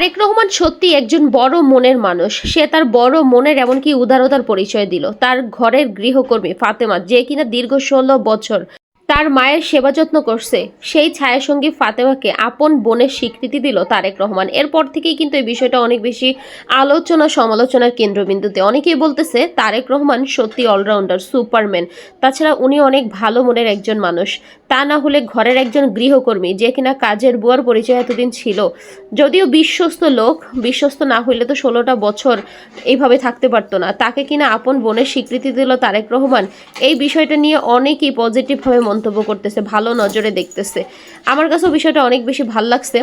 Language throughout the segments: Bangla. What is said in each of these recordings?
তারেক রহমান সত্যি একজন বড় মনের মানুষ। সে তার বড় মনের এমনকি উদারতার পরিচয় দিল। তার ঘরের গৃহকর্মী ফাতেমা, যে কিনা দীর্ঘ ষোলো বছর তার মায়ের সেবা যত্ন করছে। সেই ছায়াসঙ্গী ফাতেমাকে আপন বোনের স্বীকৃতি দিল তারেক রহমান। এরপর থেকেই কিন্তু এই বিষয়টা অনেক বেশি আলোচনা সমালোচনার কেন্দ্রবিন্দুতে। অনেকেই বলতেছে, তারেক রহমান সত্যি অলরাউন্ডার সুপারম্যান তাছাড়া উনি অনেক ভালো মনের একজন মানুষ। তা না হলে ঘরের একজন গৃহকর্মী যে কিনা কাজের বুয়ার পরিচয় এতদিন ছিল। যদিও বিশ্বস্ত লোক, বিশ্বস্ত না হইলে তো ষোলোটা বছর এইভাবে থাকতে পারতো না। তাকে কিনা আপন বোনের স্বীকৃতি দিল তারেক রহমান। এই বিষয়টা নিয়ে অনেকেই পজিটিভভাবে মন্তব্য করতেছে, ভালো নজরে দেখতেছে। আমার কাছেও বিষয়টা অনেক বেশি ভালো লাগছে।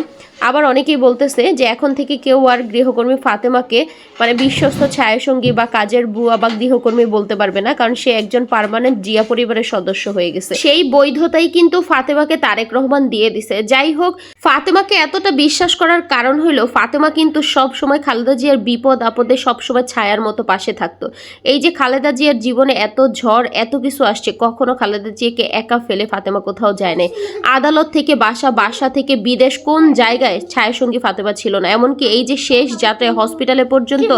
আবার অনেকেই বলতেছে যে এখন থেকে কেউ আর গৃহকর্মী ফাতেমাকে মানে বিশ্বস্ত ছায়াসঙ্গী বা কাজের বুয়া বা গৃহকর্মী বলতে পারবে না, কারণ সে একজন পার্মানেন্ট জিয়া পরিবারের সদস্য হয়ে গেছে। সেই বৈধতাই কিন্তু ফাতেমাকে তারেক রহমান দিয়ে দিছে। যাই হোক, ফাতেমাকে এতটা বিশ্বাস করার কারণ হলো ফাতেমা কিন্তু সব সময় খালেদা জিয়ার বিপদ আপদে সবসময় ছায়ার মতো পাশে থাকতো। এই যে খালেদা জিয়ার জীবনে এত ঝড়, এত কিছু আসছে, কখনো খালেদা জিয়াকে একা ফেলে ফাতেমা কোথাও যায় নাই আদালত থেকে বাসা বাসা থেকে বিদেশ কোন জায়গায় ছায়াসঙ্গী ফাতেমা ছিল না? এমনকি এই যে শেষ যাত্রায় হসপিটালে পর্যন্ত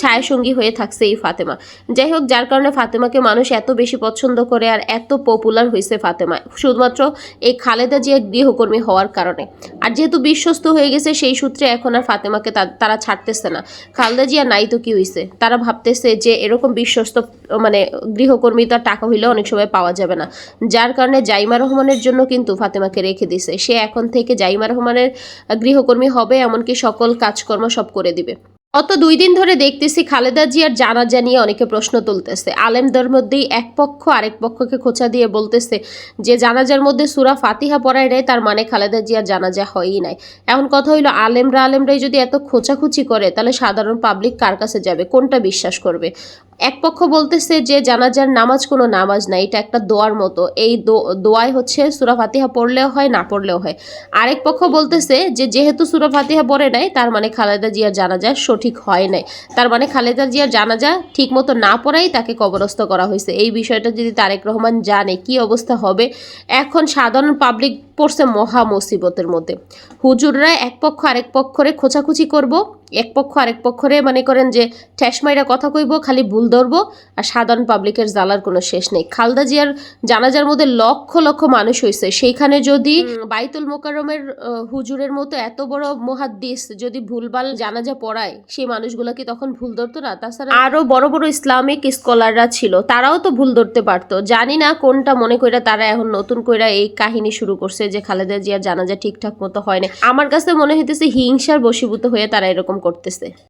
ছায়াসঙ্গী হয়ে থাকছে এই ফাতেমা। যাই হোক, যার কারণে ফাতেমাকে মানুষ এত বেশি পছন্দ করে আর এত পপুলার হয়েছে ফাতেমা। শুধুমাত্র এই খালেদা জিয়া গৃহকর্মী হওয়ার কারণে। আর যেহেতু বিশ্বস্ত হয়ে গেছে, সেই সূত্রে এখন আর ফাতেমাকে তারা ছাড়তেছে না। খালদা জিয়া নাই তো কি হয়েছে তারা ভাবতেছে যে এরকম বিশ্বস্ত মানে গৃহকর্মী তার টাকা হইলে অনেক সময় পাওয়া যাবে না। যার কারণে জাইমা রহমানের জন্য কিন্তু ফাতেমাকে রেখে দিছে। সে এখন থেকে জাইমা রহমানের গৃহকর্মী হবে, এমনকি সকল কাজকর্ম সব করে দিবে। গত দুই দিন ধরে দেখতেছি খালেদা জিয়ার জানাজা নিয়ে অনেকে প্রশ্ন তুলতেছে। আলেমদের মধ্যেই এক পক্ষ আরেক পক্ষকে খোঁচা দিয়ে বলতেছে যে, জানাজার মধ্যে সুরা ফাতিহা পড়ায় নেয়, তার মানে খালেদা জিয়ার জানাজা হয়ই নাই। এখন কথা হইল, আলেমরা আলেমরাই যদি এত খোঁচাখুচি করে, তাহলে সাধারণ পাবলিক কার কাছে যাবে? কোনটা বিশ্বাস করবে? এক পক্ষ বলতেছে যে জানাজার নামাজ কোনো নামাজ না, এটা একটা দোয়ার মতো। এই দোয়ায় হচ্ছে সুরা ফাতিহা পড়লেও হয়, না পড়লেও হয়। আরেক পক্ষ বলতেছে যে যেহেতু সুরা ফাতিহা পড়ে নাই, তার মানে খালেদা জিয়ার জানাজা সঠিক হয় নাই। তার মানে খালেদা জিয়ার জানাজা ঠিক মতো না পড়াই তাকে কবরস্থ করা হয়েছে। এই বিষয়টা যদি তারেক রহমান জানে কি অবস্থা হবে, এখন সাধারণ পাবলিক পড়ছে মহা মুসিবতের মধ্যে। হুজুররা এক পক্ষ আরেক পক্ষরে খোঁচাখুচি করব এক পক্ষ আরেক পক্ষরে মনে করেন যে ঠ্যাসমাইরা কথা কইব খালি ভুল ধরবো আর সাধারণ পাবলিকের জ্বালার কোনো শেষ নেই। খালদা জিয়ার জানাজার মধ্যে লক্ষ লক্ষ মানুষ হয়েছে সেইখানে যদি বাইতুল মোকারমের হুজুরের মতো এত বড় মহাদ্দিস যদি ভুলভাল জানাজা পড়ায় সেই মানুষগুলো কি তখন ভুল ধরতো না? তাছাড়া আরও বড় বড় ইসলামিক স্কলাররা ছিল তারাও তো ভুল ধরতে পারতো। জানি না কোনটা মনে কইরা তারা এখন নতুন কইরা এই কাহিনী শুরু করছে যে খালেদা জিয়ার জানাজা ঠিকঠাক মতো হয় না আমার কাছে মনে হইতেছে হিংসার বশীভূত হয়ে তারা এরকম করতেছে।